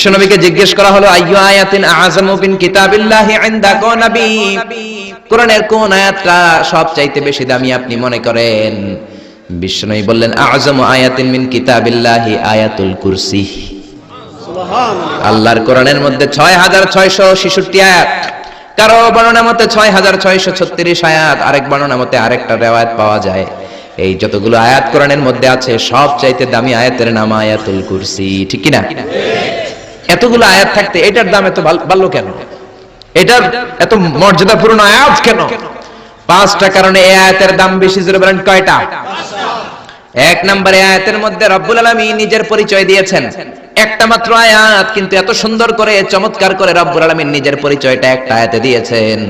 বিশ্বনবীকে জিজ্ঞেস করা হলো আইয়ু আয়াতিন আযামু বিন কিতাবিল্লাহি ইনদাকা নবী? কোরআনের কোন আয়াতটা সবচাইতে বেশি দামি আপনি মনে করেন? বিশ্বনবী বললেন আযামু আয়াতিন মিন কিতাবিল্লাহি আয়াতুল কুরসি। আল্লাহর কোরআনের মধ্যে ছয় হাজার ছয়শো ছেষট্টি আয়াত কারও বর্ণনা মতে ছয় হাজার ছয়শো ছত্রিশ আয়াত আরেক বর্ণনা মতে আরেকটা রেওয়ায়ত পাওয়া যায়। এই যতগুলো আয়াত কোরআনের মধ্যে আছে সব চাইতে দামি আয়াতের নাম আয়াতুল কুরসি ঠিক কিনা? এতগুলো আয়াত থাকতে এটার দাম এত বাড়লো কেন? এটার এত মর্যাদাপূর্ণ আয়াত কেন? পাঁচটা কারণে এই আয়াতের দাম বেশি, জোরে বলেন, কয়টা? এক নম্বরে আয়াতের মধ্যে রব্বুল আলামিন নিজের পরিচয় দিয়েছেন। একটা মাত্র আয়াত, কিন্তু এত সুন্দর করে, চমৎকার করে রব্বুল আলামিন নিজের পরিচয়টা একটা আয়াতে দিয়েছেন।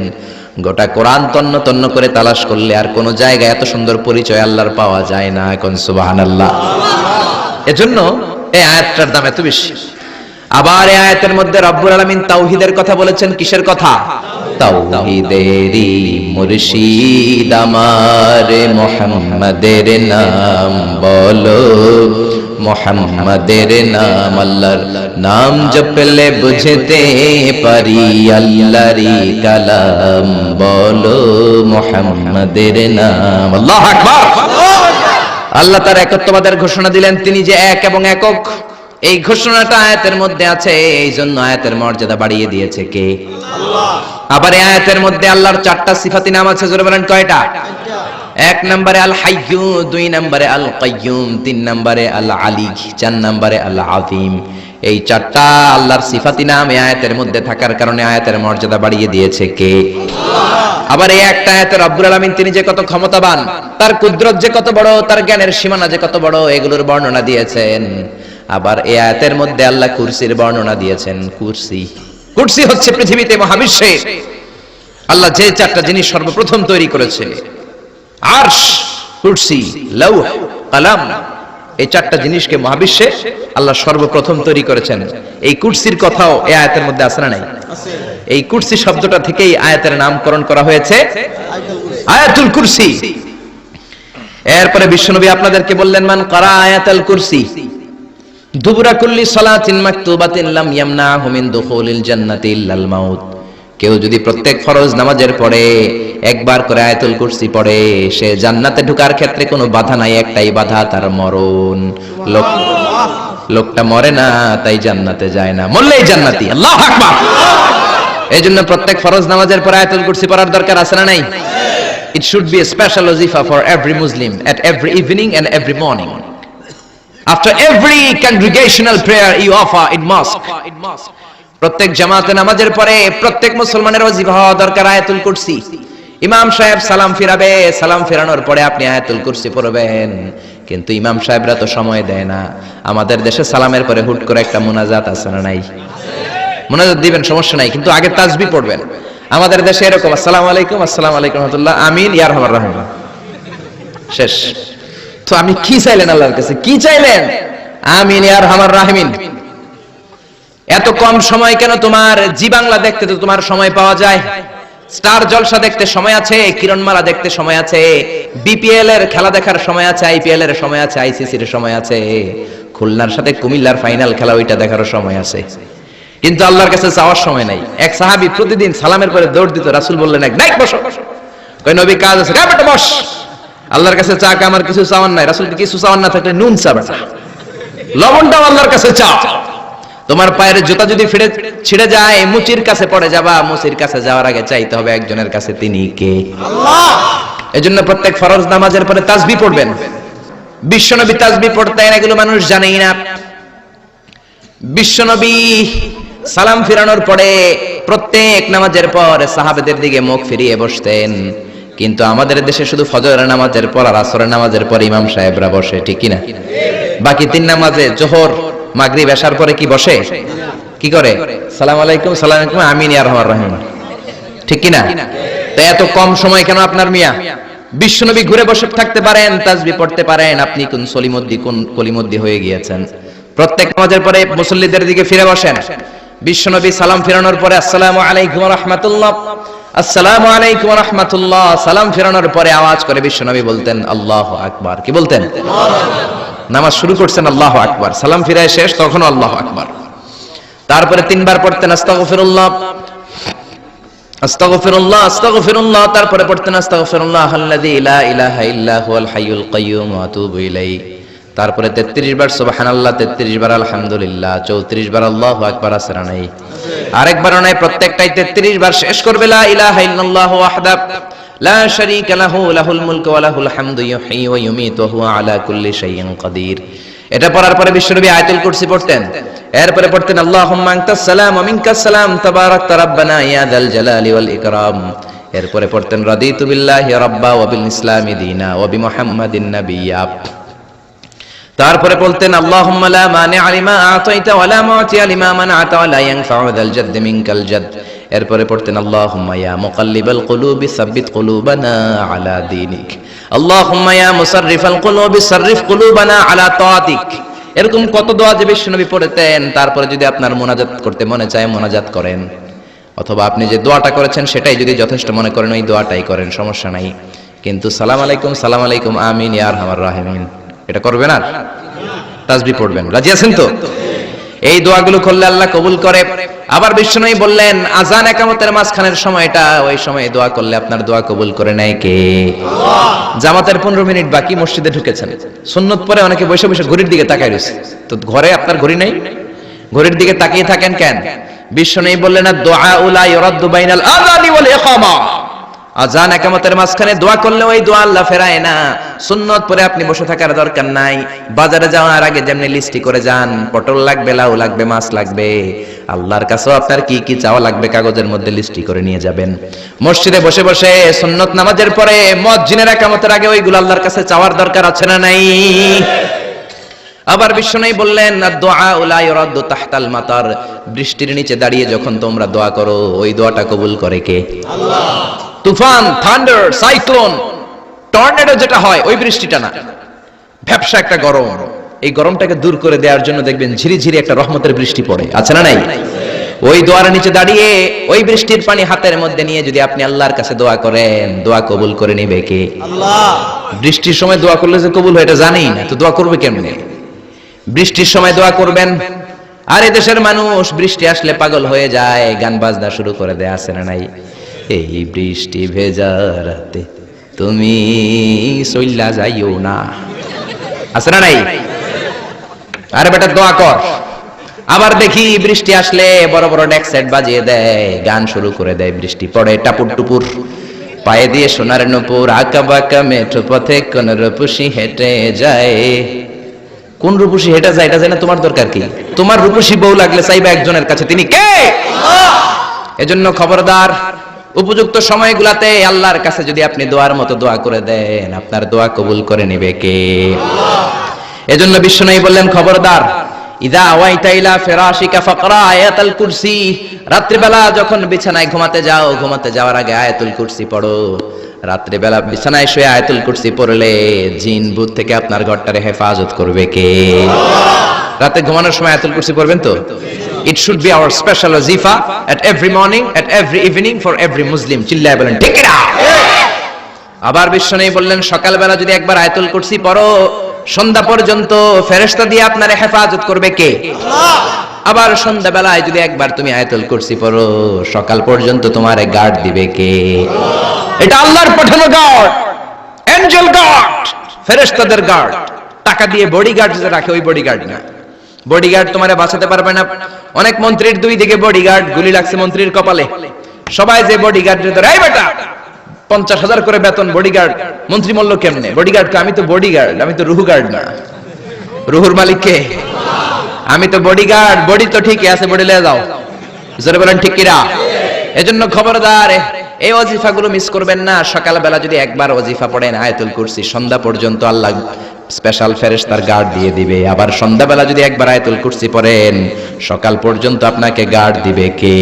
গোটা কোরআন তন্ন তন্ন করে তালাশ করলে আর কোন জায়গায় এত সুন্দর পরিচয় আল্লাহর পাওয়া যায় না এখন, সুবহানাল্লাহ। এজন্য এই আয়াতটার দাম এত বেশি। আবার এই আয়াতের মধ্যে রব্বুল আলামিন তাওহীদের কথা বলেছেন, কিসের কথা? তাওহীদেরই মুর্শিদ আমার, মোহাম্মদের নাম বলো, মোহাম্মদের নাম আল্লাহর নাম জপলে বুঝতে পারি, আল্লাহরই কালাম বলো, মোহাম্মদের নাম। আল্লাহু আকবার! আল্লাহ তার একত্ববাদের ঘোষণা দিলেন, তিনি যে এক এবং একক এই ঘোষণাটা আয়াতের মধ্যে আছে এই জন্য আয়াতের মর্যাদা বাড়িয়ে দিয়েছে কে? আবার এই আয়াতের মধ্যে আল্লাহর চারটা সিফাতি নাম আছে জোরে বলেন কয়টা? এক নম্বরে আল হাইয়ু দুই নম্বরে আল কাইয়ুম তিন নম্বরে আল আলী চার নম্বরে আল আযীম এই চারটা আল্লাহর সিফাতি নাম এই আয়াতের মধ্যে থাকার কারণে আয়াতের মর্যাদা বাড়িয়ে দিয়েছে কে? আবার এই একটা আয়াতে রব্বুল আলামিন তিনি যে কত ক্ষমতাবান তার কুদরত যে কত বড় তার জ্ঞানের সীমানা যে কত বড় এগুলোর বর্ণনা দিয়েছেন। আবার এই আয়াতের মধ্যে আল্লাহ কুরসির বর্ণনা দিয়েছেন, কুরসি। কুরসি হচ্ছে পৃথিবীতে মহাবিশ্বে। আল্লাহ যে চারটা জিনিস সর্বপ্রথম তৈরি করেছে। কুরসি কালাম, এই চারটা জিনিসকে মহাবিশ্বে আল্লাহ সর্বপ্রথম তৈরি করেছেন। এই কুরসির কথাও এই আয়াতের মধ্যে আছে না নাই? এই কুরসি শব্দটা থেকেই আয়াতের নামকরণ করা হয়েছে। আয়াতুল কুরসি। এরপরে বিশ্বনবী আপনাদেরকে বললেন, মান করা আয়াতাল কুরসি? দুবরা কুল্লি সালাতিন মাকতুবাতিন লাম ইয়ামনাহু মিন দুখুলিল জান্নাতি ইল্লাল মাউত। কেউ যদি প্রত্যেক ফরজ নামাজের পরে একবার করে আয়াতুল কুরসি পড়ে, সে জান্নাতে ঢোকার ক্ষেত্রে কোনো বাধা নাই, একটাই বাধা, তার মরণ। লোক লোকটা মরে না, তাই জান্নাতে যায় না। মরলেই জান্নাতি, আল্লাহু আকবার। এই জন্য প্রত্যেক ফরজ নামাজের পরে আয়াতুল কুরসি পড়ার দরকার আছে না নাই? It should be a special ওজিফা for every Muslim at every evening and every morning After every congregational prayer you offer in mosque, প্রত্যেক জামাতে নামাজের পরে প্রত্যেক মুসলমানের ওজিফা হওয়া দরকার আয়াতুল কুরসি। ইমাম সাহেব সালাম ফিরাবে সালাম ফেরানোর পরে আপনি আয়াতুল কুরসি পড়বেন। কিন্তু ইমাম সাহেবরা তো সময় দেয় না। আমাদের দেশে সালামের পরে হুট করে একটা মোনাজাত আছে না নাই? মোনাজাত দিবেন সমস্যা নাই কিন্তু আগে তাজবি পড়বেন। আমাদের দেশে এরকম আসসালামু আলাইকুম আসসালামু আলাইকুম রহমতুল্লাহ আমিন ইয়ার রহমান রহিম। শেষ। তো আপনি কি চাইলেন আল্লাহর কাছে? কি চাইলেন? আমিন, ইয়ার রহমান রাহিমিন। এত কম সময় কেন তোমার জি বাংলা দেখতে তো তোমার সময় পাওয়া যায়? স্টার জলসা দেখতে সময় আছে, কিরণমালা দেখতে সময় আছে, বিপিএল এর খেলা দেখার সময় আছে, আইপিএল এর সময় আছে, আইসিসি এর সময় আছে, খুলনার সাথে কুমিল্লার ফাইনাল খেলা ওইটা দেখারও সময় আছে। কিন্তু আল্লাহর কাছে যাওয়ার সময় নাই। এক সাহাবি প্রতিদিন সালামের পরে দৌড় দিত, রাসূল বললেন, এক নাইক বসো। কই নবী, কাজ আছে। "গা বস। আল্লাহর কাছে চা কা আমার কিছু চাওয়ার নাই। রাসূলকে কিছু চাওয়ার না থাকলে নুন চা বেটা লবণটাও আল্লাহর কাছে চা তোমার পায়ের জুতা যদি ফিরে ছিঁড়ে যায় মুচির কাছে পড়ে যাবা মুচির কাছে যাওয়ার আগে চাইতে হবে একজনের কাছে তিনি কে? এজন্য প্রত্যেক ফরজ নামাজের পরে তাসবি পড়বেন। বিশ্বনবী তাসবি পড়তেন এগুলো মানুষ জানেই না। বিশ্বনবী সালাম ফিরানোর পরে প্রত্যেক নামাজের পর সাহাবেদের দিকে মুখ ফিরিয়ে বসতেন। কিন্তু আমাদের দেশে শুধু ফজরের নামাজের পর আর আসরের নামাজের পর ইমাম সাহেবরা বসে, ঠিক কিনা? বাকি তিন নামাজে জোহর, মাগরিব, এশার পরে কি বসে? কি করে? সালাম আলাইকুম সালাম আলাইকুম, আমিন, ইয়া রহমান রহিম। ঠিক কিনা? তো এত কম সময় কেন আপনার মিয়া? বিশ্বনবী ঘুরে বসে থাকতে পারেন, তাজবি পড়তে পারেন, আপনি কোন সলিমদ্দি, কোন কলিমদ্দি হয়ে গিয়েছেন? প্রত্যেক নামাজের পরে মুসল্লিদের দিকে ফিরে বসেন। বিশ্বনবী সালাম ফিরানোর পরে, আসসালামু আলাইকুম রাহমাতুল্লাহ। আসসালামু আলাইকুম রাহমাতুল্লাহ। সালাম ফিরানোর পরে আওয়াজ করে বিশ্বনবী বলতেন, আল্লাহ আকবার। কি বলতেন? নামাজ শুরু করছেন, আল্লাহ আকবার। সালাম ফিরায় শেষ তখন আল্লাহ আকবার। তারপরে তিনবার পড়তেন, আস্তাগফিরুল্লাহ। আস্তাগফিরুল্লাহ আস্তাগফিরুল্লাহ। তারপরে পড়তেন, আস্তাগফিরুল্লাহ আল্লাযী লা ইলাহা ইল্লা হুয়াল হাইয়ুল কাইয়্যুম ওয়া আতুবু ইলাইহি। তারপরে 33 বার সুবহানাল্লাহ 33 বার আলহামদুলিল্লাহ 34 বার আল্লাহু আকবার, আসরা নাই। আরেকবার নাই প্রত্যেকটাই 33 বার শেষ করবে এটা পড়ার পরে বিশ্বনবী আয়াতুল কুরসি পড়তেন। এরপরে পড়তেন, আল্লাহুম্মা এরপরে পড়তেন, রাদিতু বিল্লাহি রাব্বা ওয়া বিল ইসলামি দীনা ওয়া তারপরে বলতেন, আল্লাহুম্মা লা মানি'a লিমা আতাইতা ওয়া লা মু'তিয়া লিমা মানআতা ওয়া লা ইয়ানফা'ু যাল জাদ্দ মিনকাল জাদ্দ। এরপরে পড়তেন আলা এরকম কত দোয়া যে বিশ্বনবী পড়তেন, তারপরে যদি আপনার মোনাজাত করতে মনে চায়, মোনাজাত করেন। অথবা আপনি যে দোয়াটা করেছেন, সেটাই যদি যথেষ্ট মনে করেন, ওই দোয়াটাই করেন, সমস্যা নাই। কিন্তু সালাম আলাইকুম সালাম আলাইকুম, আমিন ইয়ার হামার রাহিমিন। এটা করবেন আর? তাসবি পড়বেন। রাজি আছেন তো? এই দোয়াগুলো করলে আল্লাহ কবুল করে। আবার বিশ্বনবী বললেন, আজান একামতের মাঝখানের সময়টা, ওই সময় দোয়া করলে আপনার দোয়া কবুল করে নেয় কে? জামাতের পনেরো মিনিট বাকি মসজিদে ঢুকেছেন। সুন্নত পরে অনেকে বসে বসে ঘড়ির দিকে তাকায় রয়েছে। তো ঘরে আপনার ঘড়ি নেই? ঘড়ির দিকে তাকিয়ে থাকেন কেন? বিশ্বনবী বললেন না দোয়া উলা ইরাদ্দু বাইনাল আযানি ওয়াল ইকামা। আজান একামতের মাঝখানে দোয়া করলে ওই দোয়া আল্লাহ ফেরায় না। সুন্নত পরে আপনি বসে থাকার দরকার নাই। বাজারে যাওয়ার আগে যেমনি লিস্টি করে যান, পটল লাগবে, লাউ লাগবে, মাছ লাগবে। আল্লাহর কাছেও আপনার কি কি চাওয়া লাগবে কাগজের মধ্যে লিস্টি করে নিয়ে যাবেন। মসজিদে বসে বসে সুন্নত নামাজের পরে মসজিদের একামতের আগে ওইগুলো আল্লাহর কাছে চাওয়ার দরকার আছে না নাই? আবার বিশ্বনবী বললেন তাহতাল বৃষ্টির নিচে দাঁড়িয়ে যখন তোমরা দোয়া করো, ওই দোয়াটা কবুল করে কে? তুফান থান্ডার সাইক্লোন টর্নেডো যেটা হয় ওই বৃষ্টিটা না। ভ্যাবসা একটা গরম। এই গরমটাকে দূর করে দেওয়ার জন্য দেখবেন ঝিরি ঝিরি একটা রহমতের বৃষ্টি পড়ে। আছে না নাই? ওই দোয়ার নিচে দাঁড়িয়ে ওই বৃষ্টির পানি হাতের মধ্যে নিয়ে যদি আপনি আল্লাহর কাছে দোয়া করেন দোয়া কবুল করে নিবে কে? আল্লাহ। বৃষ্টির সময় দোয়া করলে যে কবুল হয় এটা জানেই না তো দোয়া করবে কেমনে? বৃষ্টির সময় দোয়া করবেন আর দেশের মানুষ বৃষ্টি আসলে পাগল হয়ে যায় গান বাজনা শুরু করে দেয় আছে না নাই? এই বৃষ্টি ভেজা রাতে তুমি সইল্লা যাইও না। আছে না নাই? আরে বেটা দোয়া কর। আবার দেখি বৃষ্টি আসলে বড় বড় ডেক সেট বাজিয়ে দেয়, গান শুরু করে দেয় বৃষ্টি। পড়ে টাপুর টুপুর, পায়ে দিয়ে সোনার নপুর, আঁকা বাঁকা মেঠো পথে কোন রূপসী হেঁটে যায়। কোন রূপসী হেঁটে যায়, এটা জানে তোমার দরকার কি? তোমার রূপসী বউ লাগলে চাইবে একজনের কাছে। তিনি কে? এজন্য খবরদার উপযুক্ত সময়গুলাতে আল্লাহর কাছে যদি আপনি দোয়ার মতো দোয়া করে দেন, আপনার দোয়া কবুল করে নেবে কে? এজন্য বিশ্ব বিশ্বনবী বললেন, খবরদার, ইদা আওয়াইতা ইলা ফিরাশিকা ফাকরা আয়াতুল কুরসি। রাত্রিবেলা যখন বিছানায় ঘুমাতে যাও, ঘুমাতে যাওয়ার আগে আয়াতুল কুরসি পড়ো। রাত্রিবেলা বিছানায় শুয়ে আয়াতুল কুরসি পড়লে জিন ভূত থেকে আপনার ঘরটারে হেফাজত করবে কে? রাতে ঘুমানোর সময় আয়াতুল কুরসি পড়বেন তো? It should be our special ওয়াজিফা at every morning at every evening for every Muslim চিল্লায় বলেন ঠিক না আবার বিশ্বনবী বললেন, সকালবেলা যদি একবার আয়াতুল কুরসি পড়ো, সন্ধ্যা পর্যন্ত ফেরেশতা দিয়ে আপনার হেফাজত করবে কে? আবার সন্ধ্যাবেলায় যদি একবার তুমি আয়াতুল কুরসি পড়ো, সকাল পর্যন্ত তোমার গার্ড দিবে কে? এটা আল্লাহর পাঠানো গার্ড এঞ্জেল গার্ড, ফেরেশতাদের গার্ড। টাকা দিয়ে বডিগার্ড যে রাখে, ওই বডিগার্ড না। বডিগার্ড তোমারে বাঁচাতে পারবে না। অনেক মন্ত্রীর দুই দিকে বডিগার্ড গুলি লাগছে মন্ত্রীর কপালে। সবাই যে বডিগার্ড ধরে, এই বেটা, পঞ্চাশ হাজার করে বেতন বডিগার্ড মন্ত্রী মল্ল কেমনে? বডিগার্ড আমি তো বডিগার্ড আমি তো রুহু গার্ড না। রুহুর মালিক কে? আমি তো বডিগার্ড বডি তো ঠিকই আছে বডি লে যাও। জোরে বলেন, ঠিক কিরা? এজন্য খবরদার, এই ওয়াজিফাগুলো মিস করবেন না। সকালবেলা যদি একবার ওয়াজিফা পড়েন, আয়াতুল কুরসি, সন্ধ্যা পর্যন্ত আল্লাহ স্পেশাল ফেরেশতার গার্ড দিয়ে দিবে। আবার সন্ধ্যাবেলা যদি একবার আয়তুল কুরসি পড়েন, সকাল পর্যন্ত আপনাকে গার্ড দিবে কে?